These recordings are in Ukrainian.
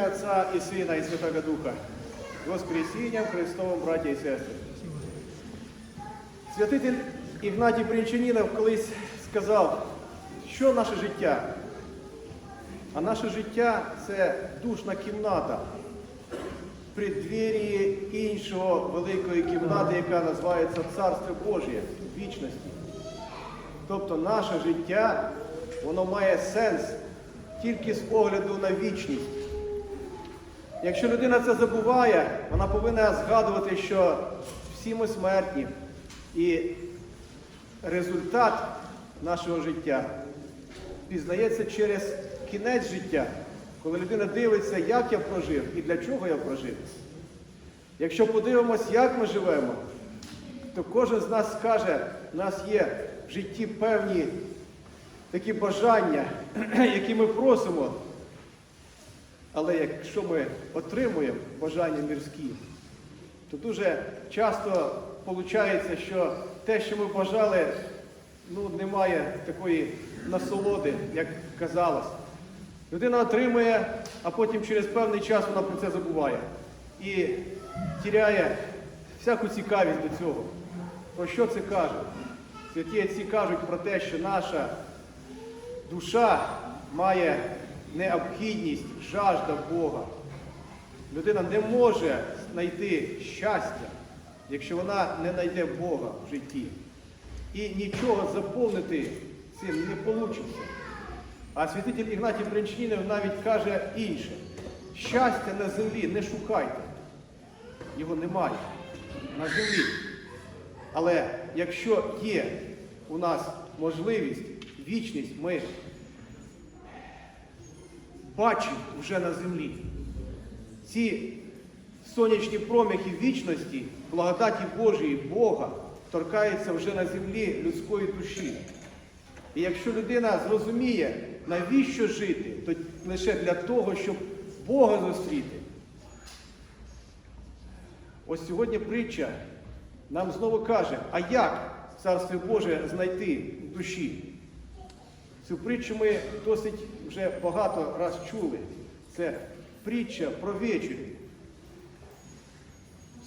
ім'я Отця і Сина, і Святого Духа, Воскресінням Христовим, браті і сестри. Святитель Ігнатій Бринчанінов колись сказав, що наше життя? А наше життя це душна кімната в преддвір'ї іншого великої кімнати, яка називається Царство Божє вічності. Тобто наше життя, воно має сенс тільки з огляду на вічність. Якщо людина це забуває, вона повинна згадувати, що всі ми смертні. І результат нашого життя пізнається через кінець життя, коли людина дивиться, як я прожив і для чого я прожив. Якщо подивимось, як ми живемо, то кожен з нас скаже, у нас є в житті певні такі бажання, які ми просимо. Але якщо ми отримуємо бажання мирські, то дуже часто виходить, що те, що ми бажали, ну, немає такої насолоди, як казалось. Людина отримує, а потім через певний час вона про це забуває. І тіряє всяку цікавість до цього. Про що це каже? Святі отці кажуть про те, що наша душа має необхідність, жажда Бога. Людина не може знайти щастя, якщо вона не знайде Бога в житті. І нічого заповнити цим не вийде. А святитель Ігнатій Бринчанінов навіть каже інше. Щастя на землі не шукайте. Його немає на землі. Але якщо є у нас можливість, вічність, ми бачимо вже на землі. Ці сонячні проміхи вічності, благодаті Божої, Бога, торкаються вже на землі людської душі. І якщо людина зрозуміє, навіщо жити, то лише для того, щоб Бога зустріти. Ось сьогодні притча нам знову каже, а як Царство Боже знайти в душі? Цю притчу ми досить вже багато раз чули. Це притча про вечір.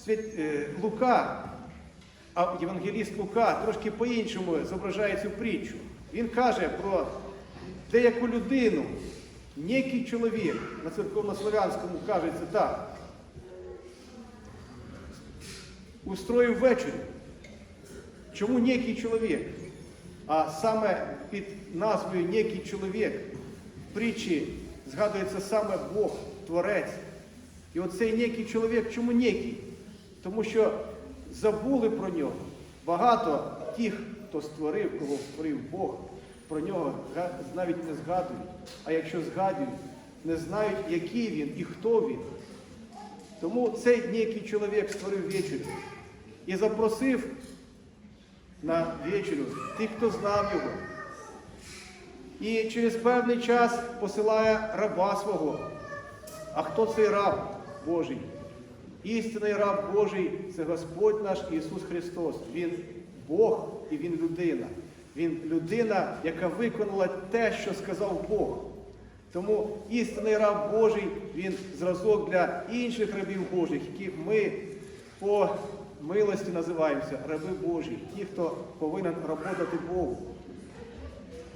Е, Лука, а Євангеліст Лука трошки по-іншому зображає цю притчу. Він каже про деяку людину, некий чоловік, на церковнослов'янському кажеться так. Устроїв вечір. Чому некий чоловік? А саме під назвою Некий чоловік в притчі згадується саме Бог, Творець. І оцей некий чоловік, чому некий? Тому що забули про нього. Багато тих, хто створив, кого створив Бог, про нього навіть не згадують. А якщо згадують, не знають, який він і хто він. Тому цей некий чоловік створив вечір і запросив на вечерю тих, хто знав його. І через певний час посилає раба свого. А хто цей раб Божий? Істинний раб Божий це Господь наш Ісус Христос. Він Бог і Він людина. Він людина, яка виконала те, що сказав Бог. Тому істинний раб Божий, він зразок для інших рабів Божих, які ми по милості називаємося раби Божі, ті, хто повинен роботати Богу.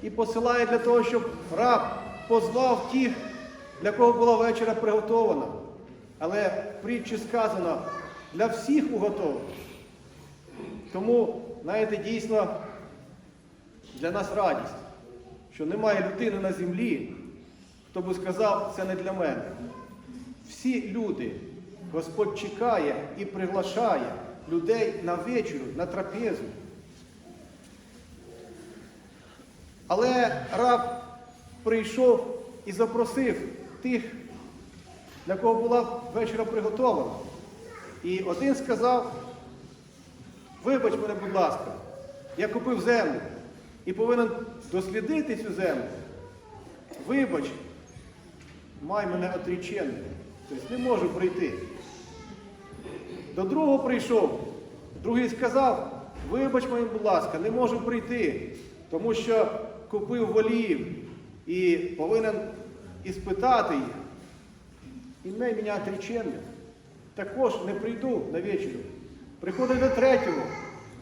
І посилає для того, щоб раб позвав тих, для кого була вечора приготована. Але в притчі сказано, для всіх уготовано. Тому, знаєте, дійсно для нас радість, що немає людини на землі, хто би сказав, це не для мене. Всі люди, Господь чекає і приглашає людей на вечерю, на трапезу. Але раб прийшов і запросив тих, для кого була вечора приготована. І один сказав, вибач мене, будь ласка, я купив землю і повинен дослідити цю землю. Вибач, май мене отріченним. Тобто не можу прийти. До другого прийшов, другий сказав, вибач мені, будь ласка, не можу прийти, тому що купив волів і повинен іспитати їх. ім'я мене отреченне. Також не прийду на вечерю. Приходить до третього,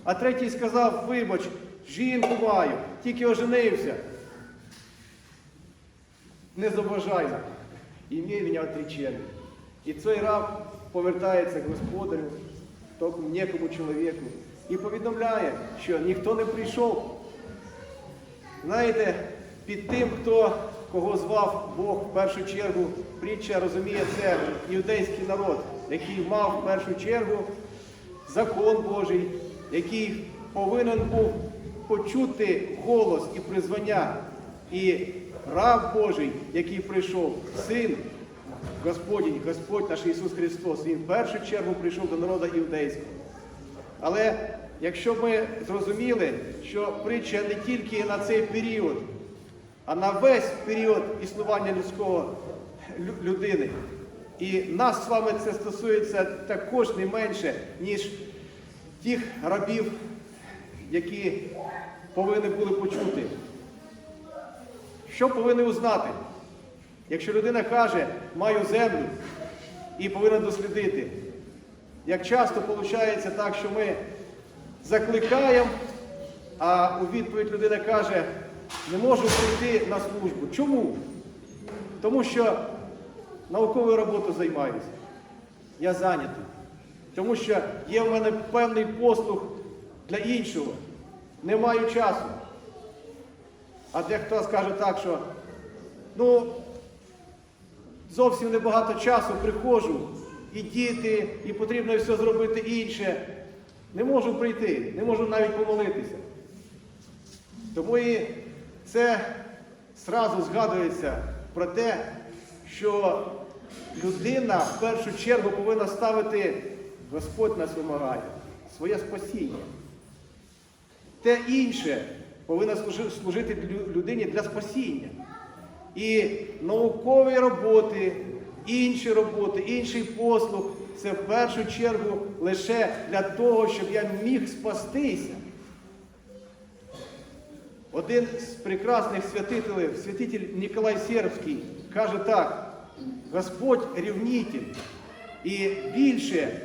а третій сказав, вибач, жінку маю, тільки оженився. Не заважай нам. Ім'я мене отреченне. І цей раб повертається к господарю, тому некому чоловіку, і повідомляє, що ніхто не прийшов. Знаєте, під тим, хто кого звав Бог в першу чергу, притча розуміє це іудейський народ, який мав в першу чергу закон Божий, який повинен був почути голос і призвання. І раб Божий, який прийшов, син Господній, Господь наш Ісус Христос, Він в першу чергу прийшов до народу іудейського. Але якщо ми зрозуміли, що притча не тільки на цей період, а на весь період існування людського людини. І нас з вами це стосується також не менше, ніж тих рабів, які повинні були почути. Що повинні узнати? Якщо людина каже, маю землю і повинна дослідити, як часто виходить так, що ми закликаємо, а у відповідь людина каже, не можу прийти на службу. Чому? Тому що науковою роботою займаюся. Я зайнятий. Тому що є в мене певний послуг для іншого. Не маю часу. А дехто скаже так, що ну, зовсім небагато часу приходжу, і діти, і потрібно все зробити інше. Не можу прийти, не можу навіть помолитися. Тому і це зразу згадується про те, що людина в першу чергу повинна ставити, Господь нас вимагає, своє спасіння. Те інше повинно служити людині для спасіння. І наукові роботи, інші роботи, інший послуг це в першу чергу лише для того, щоб я міг спастися. Один з прекрасних святителів, святитель Ніколай Сербський, каже так: Господь рівнитель. І більше,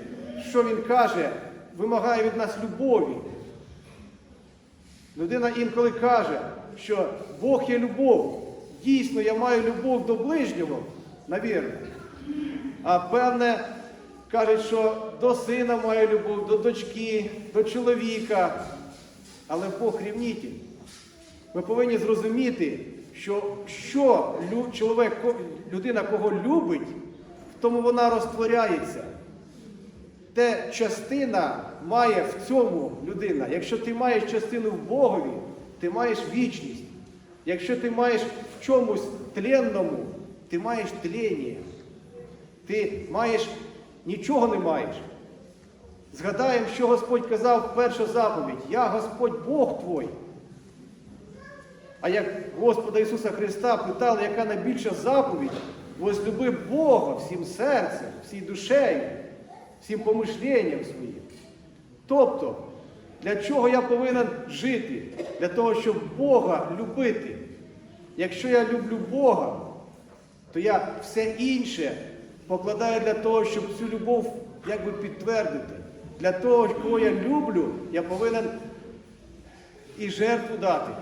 що він каже, вимагає від нас любові. Людина інколи каже, що Бог є любов. Дійсно, я маю любов до ближнього, навірно. А певне, кажуть, що до сина маю любов, до дочки, до чоловіка. Але Бог рівнитель. Ми повинні зрозуміти, що що чоловік, людина кого любить, в тому вона розтворяється. Те частина має в цьому людина. Якщо ти маєш частину в Богові, ти маєш вічність. Якщо ти маєш в чомусь тленному, ти маєш тлення. Ти маєш нічого не маєш. Згадаємо, що Господь казав в першу заповідь: Я Господь Бог твой. А як Господа Ісуса Христа питали, яка найбільша заповідь, возлюби Бога всім серцем, всій душею, всім помишленням своїм. Тобто, для чого я повинен жити? Для того, щоб Бога любити. Якщо я люблю Бога, то я все інше покладаю для того, щоб цю любов якби підтвердити. Для того, кого я люблю, я повинен і жертву дати.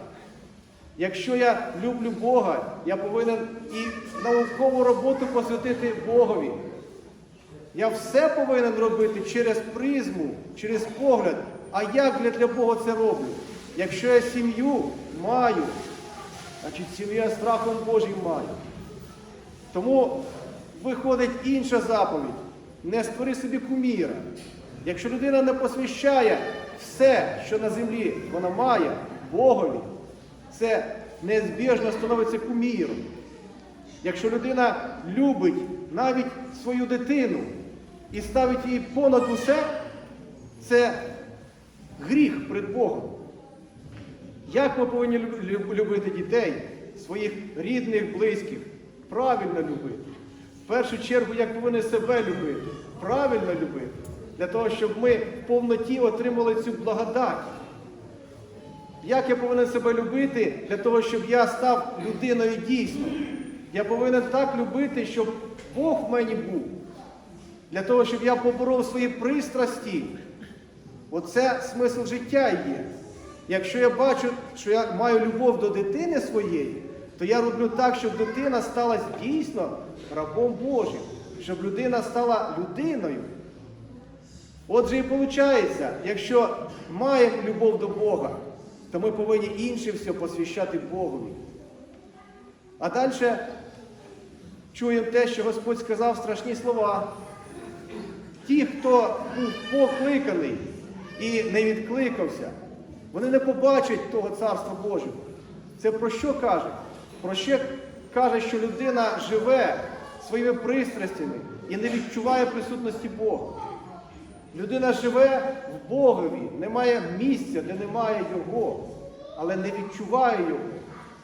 Якщо я люблю Бога, я повинен і наукову роботу посвятити Богові. Я все повинен робити через призму, через погляд. А як я для Бога це роблю? Якщо я сім'ю маю, значить сім'я страхом Божим маю. Тому виходить інша заповідь. Не створи собі куміра. Якщо людина не посвящає все, що на землі вона має, Богові, це неізбіжно становиться куміром. Якщо людина любить навіть свою дитину і ставить її понад усе, це гріх перед Богом. Як ми повинні люб- люб- любити дітей, своїх рідних, близьких? Правильно любити. В першу чергу, як повинні себе любити, правильно любити, для того, щоб ми в повноті отримали цю благодать. Як я повинен себе любити для того, щоб я став людиною дійсно? Я повинен так любити, щоб Бог в мені був. Для того, щоб я поборов свої пристрасті. Оце смисл життя є. Якщо я бачу, що я маю любов до дитини своєї, то я роблю так, щоб дитина стала дійсно рабом Божим, щоб людина стала людиною. Отже, і виходить, якщо маємо любов до Бога, то ми повинні інше все посвящати Богові. А далі чуємо те, що Господь сказав страшні слова. Ті, хто був покликаний і не відкликався, вони не побачать того Царства Божого. Це про що каже? Про що каже, що людина живе своїми пристрастями і не відчуває присутності Бога. Людина живе в Богові, немає місця, де немає Його, але не відчуває Його.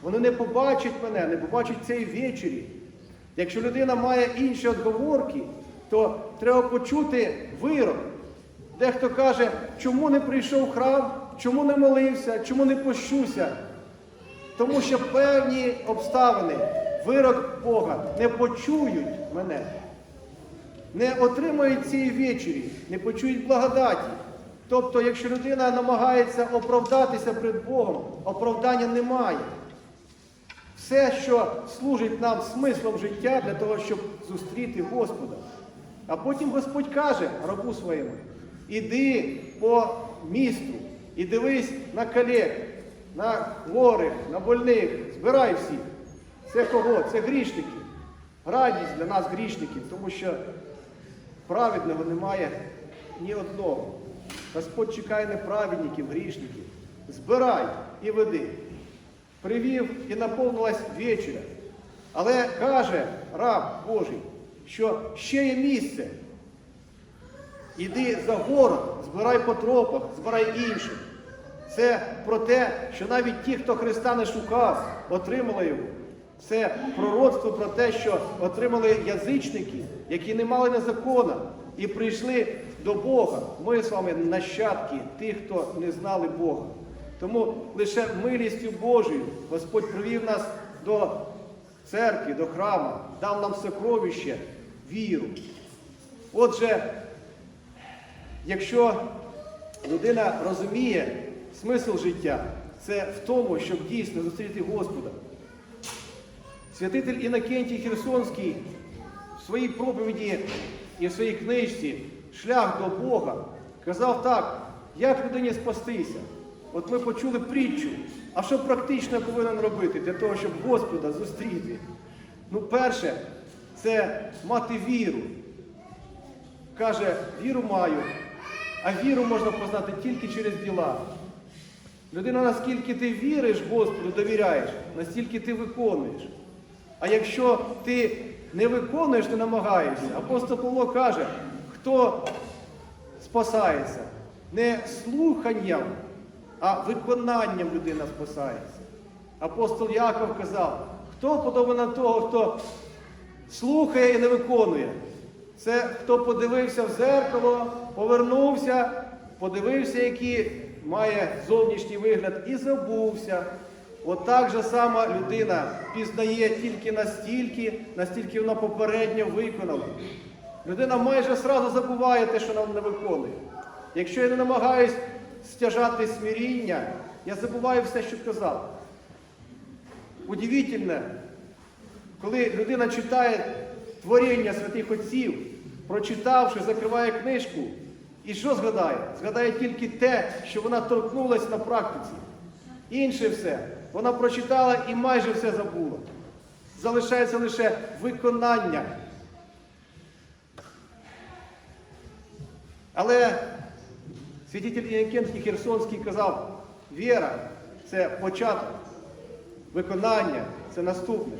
Вони не побачать мене, не побачать цей ввечері. Якщо людина має інші отговорки, то треба почути вирок. Дехто каже, чому не прийшов храм, чому не молився, чому не пощуся. Тому що певні обставини, вирок Бога не почують мене, не отримають цієї вечері, не почують благодаті. Тобто, якщо людина намагається оправдатися перед Богом, оправдання немає. Все, що служить нам смислом життя для того, щоб зустріти Господа. А потім Господь каже рабу своєму, іди по місту і дивись на колег, на хворих, на больних, збирай всіх. Це кого? Це грішники. Радість для нас грішників, тому що праведного немає ні одного. Господь чекає неправедників, грішників. Збирай і веди. Привів і наповнилась вечеря. Але каже раб Божий, що ще є місце. Іди за город, збирай по тропах, збирай інших. Це про те, що навіть ті, хто Христа не шукав, отримали його. Це пророцтво про те, що отримали язичники, які не мали на закона і прийшли до Бога. Ми з вами нащадки тих, хто не знали Бога. Тому лише милістю Божою Господь привів нас до церкви, до храму, дав нам сокровище, віру. Отже, якщо людина розуміє смисл життя, це в тому, щоб дійсно зустріти Господа. Святитель Інокентій Херсонський в своїй проповіді і в своїй книжці Шлях до Бога казав так, як людині спастися. От ми почули притчу, а що практично повинен робити для того, щоб Господа зустріти? Ну, перше, це мати віру. Каже, віру маю, а віру можна познати тільки через діла. Людина, наскільки ти віриш Господу, довіряєш, настільки ти виконуєш. А якщо ти не виконуєш, не намагаєшся, апостол Павло каже, хто спасається не слуханням, а виконанням людина спасається. Апостол Яков казав, хто подобає на того, хто слухає і не виконує. Це хто подивився в зеркало, повернувся, подивився, який має зовнішній вигляд, і забувся. Отак же сама людина пізнає тільки настільки, настільки вона попередньо виконала. Людина майже сразу забуває те, що вона не виконує. Якщо я не намагаюсь стяжати смиріння, я забуваю все, що казав. Удивительне, коли людина читає творіння святих отців, прочитавши, закриває книжку, і що згадає? Згадає тільки те, що вона торкнулася на практиці. Інше все. Вона прочитала і майже все забула. Залишається лише виконання. Але святитель Інокентій Херсонський казав, віра це початок, виконання це наступне.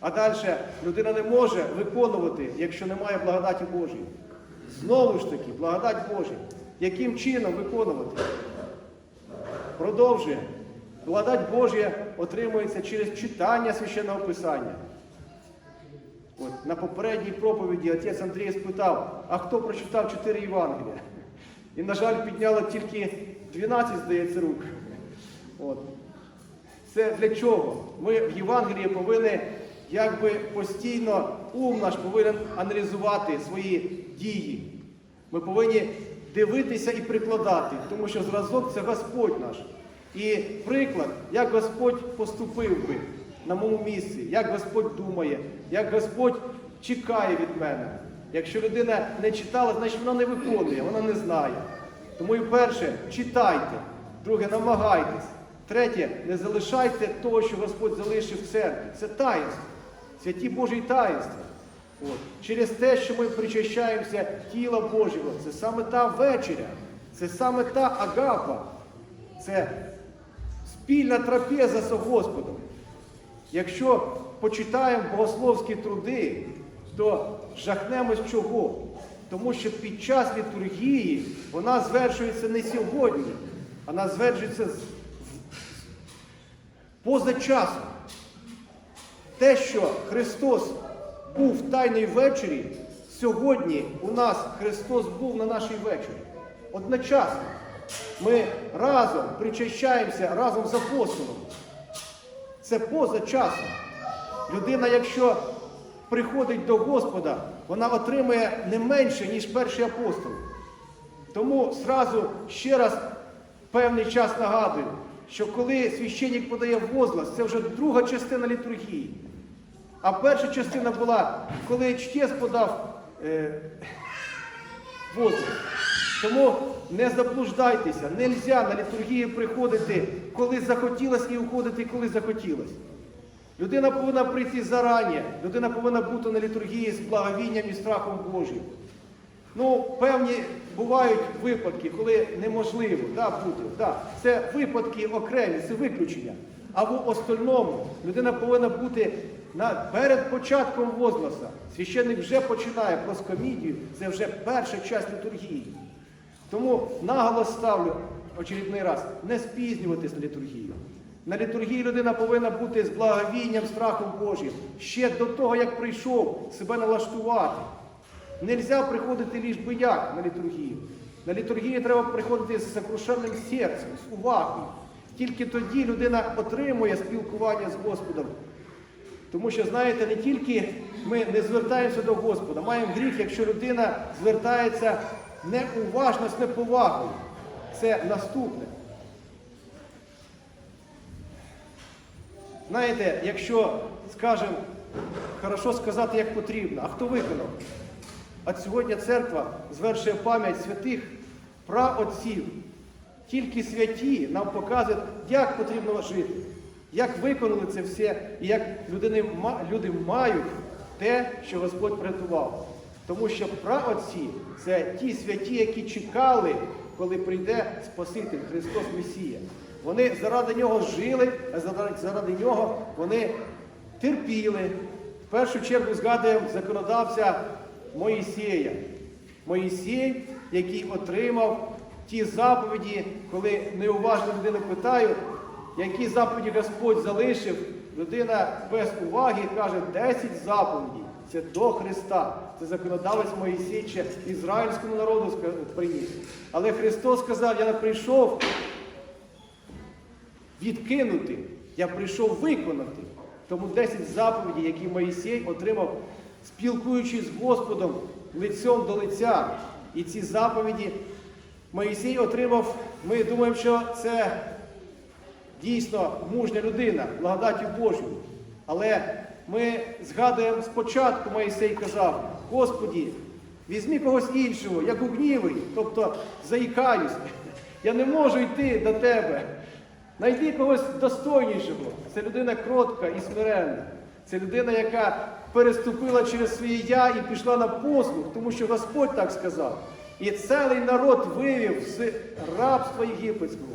А далі людина не може виконувати, якщо немає благодаті Божої. Знову ж таки, благодать Божа. Яким чином виконувати? Продовжує. Благодать Божа отримується через читання священного Писання. От, на попередній проповіді отець Андрій спитав, а хто прочитав чотири Євангелія? І, на жаль, підняло тільки 12, здається, рук. От. Це для чого? Ми в Євангелії повинні якби постійно ум наш повинен аналізувати свої дії. Ми повинні дивитися і прикладати, тому що зразок це Господь наш. І приклад, як Господь поступив би на моєму місці, як Господь думає, як Господь чекає від мене. Якщо людина не читала, значить вона не виконує, вона не знає. Тому і перше, читайте, друге, намагайтесь. Третє, не залишайте того, що Господь залишив в церкві. Це таїнство, святі Божі таїнства. От. Через те, що ми причащаємося тіла Божого, це саме та вечеря, це саме та агапа, це спільна трапеза з Господом. Якщо почитаємо богословські труди, то жахнемось чого? Тому що під час літургії вона звершується не сьогодні, вона звершується поза часом. Те, що Христос був в Тайній вечері, сьогодні у нас Христос був на нашій вечері. Одночасно. Ми разом причащаємося разом з апостолом. Це поза часом. Людина, якщо приходить до Господа, вона отримує не менше, ніж перший апостол. Тому зразу ще раз певний час нагадую, що коли священник подає возглас, це вже друга частина літургії. А перша частина була, коли чтець подав е, возглас. Тому не заблуждайтеся, не можна на літургію приходити, коли захотілось, і уходити, коли захотілось. Людина повинна прийти зарані, людина повинна бути на літургії з благовінням і страхом Божим. Ну, певні бувають випадки, коли неможливо да, бути. Да. Це випадки окремі, це виключення. А в остальному людина повинна бути на, перед початком возгласа. Священник вже починає проскомідію, це вже перша часть літургії. Тому наголос ставлю очередний раз, не спізнюватись на літургію. На літургії людина повинна бути з благовінням, страхом Божим. Ще до того, як прийшов, себе налаштувати. Нельзя приходити ліж би як на літургію. На літургію треба приходити з сокрушенним серцем, з увагою. Тільки тоді людина отримує спілкування з Господом. Тому що, знаєте, не тільки ми не звертаємося до Господа, маємо гріх, якщо людина звертається неуважно з неповагою. Це наступне. Знаєте, якщо, скажемо, хорошо сказати, як потрібно, а хто виконав? От сьогодні церква звершує пам'ять святих праотців. Тільки святі нам показують, як потрібно жити, як виконали це все, і як людини, люди мають те, що Господь врятував. Тому що праотці це ті святі, які чекали, коли прийде Спаситель Христос Месія. Вони заради нього жили, а заради, нього вони терпіли. В першу чергу згадуємо законодавця Моїсея. Моїсей, який отримав ті заповіді, коли неуважно людину питають, які заповіді Господь залишив, людина без уваги каже 10 заповідей. Це до Христа. Це законодавець Моїсей ще ізраїльському народу приніс. Але Христос сказав, я не прийшов відкинути, я прийшов виконати. Тому 10 заповідей, які Моїсей отримав, спілкуючись з Господом лицем до лиця. І ці заповіді Моїсей отримав, ми думаємо, що це дійсно мужня людина, благодаттю Божою. Але ми згадуємо спочатку, Моїсей казав, Господі, візьми когось іншого, як гнівий, тобто заїкаюсь. Я не можу йти до тебе. Найди когось достойнішого. Це людина кротка і смиренна. Це людина, яка переступила через своє я і пішла на послуг, тому що Господь так сказав. І цілий народ вивів з рабства єгипетського.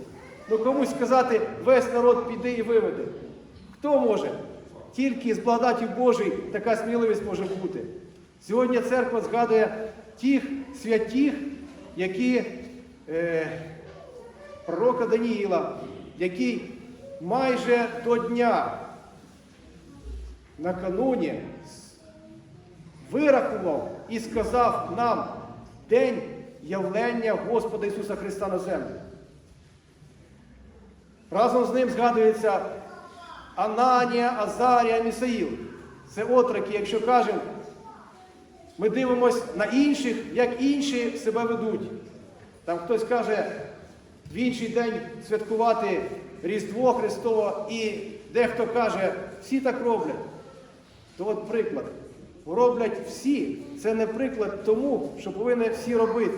Ну комусь сказати, весь народ піде і виведе. Хто може? Тільки з благодаті Божої така сміливість може бути. Сьогодні церква згадує тих святих, які е, пророка Даніїла, який майже до дня накануні вирахував і сказав нам день явлення Господа Ісуса Христа на землю. Разом з ним згадується Ананія, Азарія, Місаїл. Це отроки, якщо кажемо, ми дивимося на інших, як інші себе ведуть. Там хтось каже в інший день святкувати Різдво Христово, і дехто каже, всі так роблять. То от приклад. Роблять всі. Це не приклад тому, що повинні всі робити.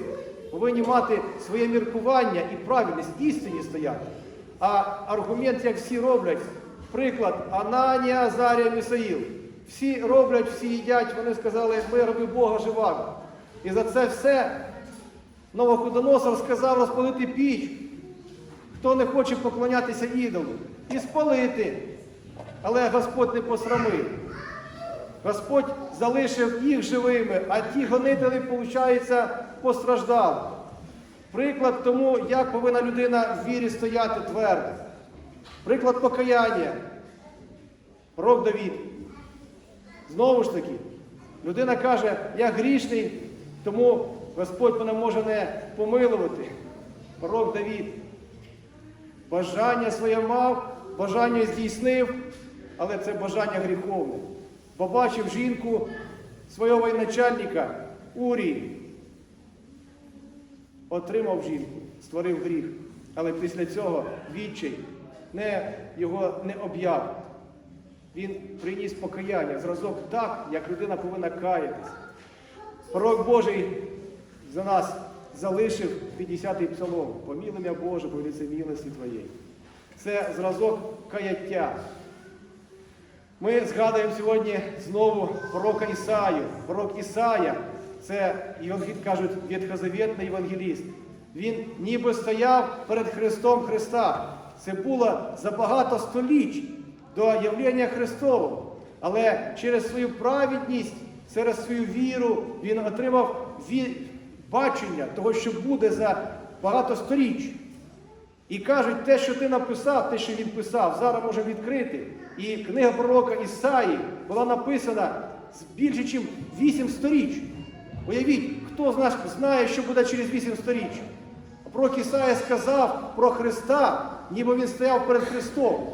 Повинні мати своє міркування і правильність, істині стояти. А аргумент, як всі роблять, приклад Ананія, Азарія, Місаїл. Всі роблять, всі їдять, вони сказали, ми раби Бога живаго. І за це все Новоходоносор сказав розпалити піч, хто не хоче поклонятися ідолу, і спалити. Але Господь не посрамив. Господь залишив їх живими, а ті гонителі, виходить, постраждали. Приклад тому, як повинна людина в вірі стояти твердо. Приклад покаяння. Пророк Давід. Знову ж таки, людина каже, я грішний, тому Господь мене може не помилувати. Пророк Давід. Бажання своє мав, бажання здійснив, але це бажання гріховне. Побачив жінку свого воєначальника Урії, отримав жінку, створив гріх. Але після цього відчай не, його не об'яв. Він приніс покаяння, зразок так, як людина повинна каятись. Пророк Божий за нас залишив 50-й псалом. Поміли мене Боже, по лице милості Твоєї. Це зразок каяття. Ми згадуємо сьогодні знову пророка Ісаю. Пророк Ісая це, кажуть, ветхозавітний євангеліст. Він ніби стояв перед Христом Христа. Це було за багато століть до явлення Христового. Але через свою праведність, через свою віру він отримав бачення того, що буде за багато століть. І кажуть, те, що ти написав, те, що він писав, зараз можемо відкрити. І книга пророка Ісаї була написана з більше, ніж 8 сторіч. Уявіть, хто з нас знає, що буде через 8 сторіч. Пророк Ісая сказав про Христа, ніби він стояв перед Христом,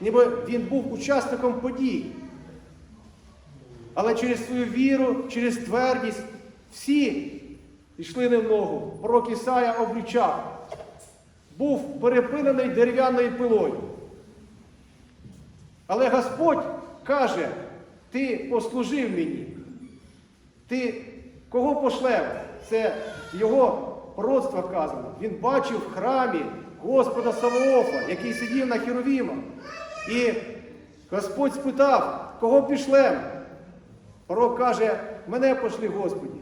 ніби він був учасником подій. Але через свою віру, через твердість всі йшли не в ногу. Пророк Ісая облічав був перепилений дерев'яною пилою. Але Господь каже, ти послужив мені. Ти кого пошлев? Це його пророцтво казано. Він бачив в храмі Господа Савоофа, який сидів на Херовімах. І Господь спитав, кого пішлем? Пророк каже, мене пошли Господі.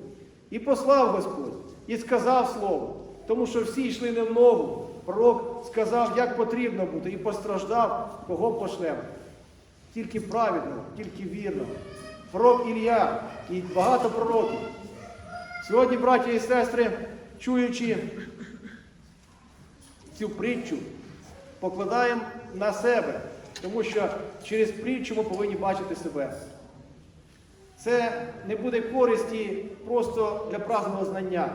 І послав Господь, і сказав слово. Тому що всі йшли не в ногу. Пророк сказав, як потрібно бути, і постраждав, кого пошлем. Тільки праведно, тільки вірно. Пророк Ілля і багато пророків. Сьогодні, браті і сестри, чуючи цю притчу, покладаємо на себе, тому що через притчу ми повинні бачити себе. Це не буде користі просто для праздного знання.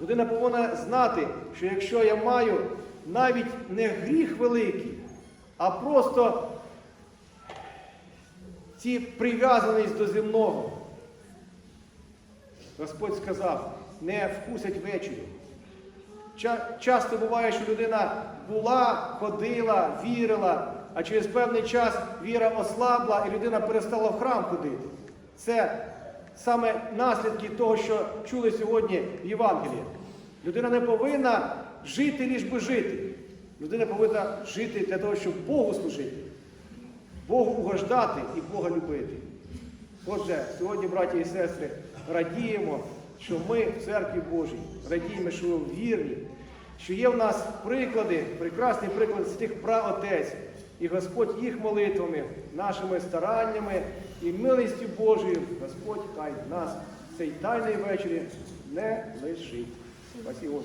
Людина повинна знати, що якщо я маю навіть не гріх великий, а просто ці прив'язаність до земного. Господь сказав, не вкусять ввечері. Часто буває, що людина була, ходила, вірила, а через певний час віра ослабла і людина перестала в храм ходити. Це саме наслідки того, що чули сьогодні в Євангелії. Людина не повинна жити, ліж би жити. Людина повинна жити для того, щоб Богу служити, Богу угождати і Бога любити. Отже, сьогодні, браті і сестри, радіємо, що ми в церкві Божій, радіємо, що ви вірні, що є в нас приклади, прекрасні приклади з тих праотець. І Господь їх молитвами, нашими стараннями і милістю Божою, Господь хай нас цей тайний вечір не лишить. Спасибо.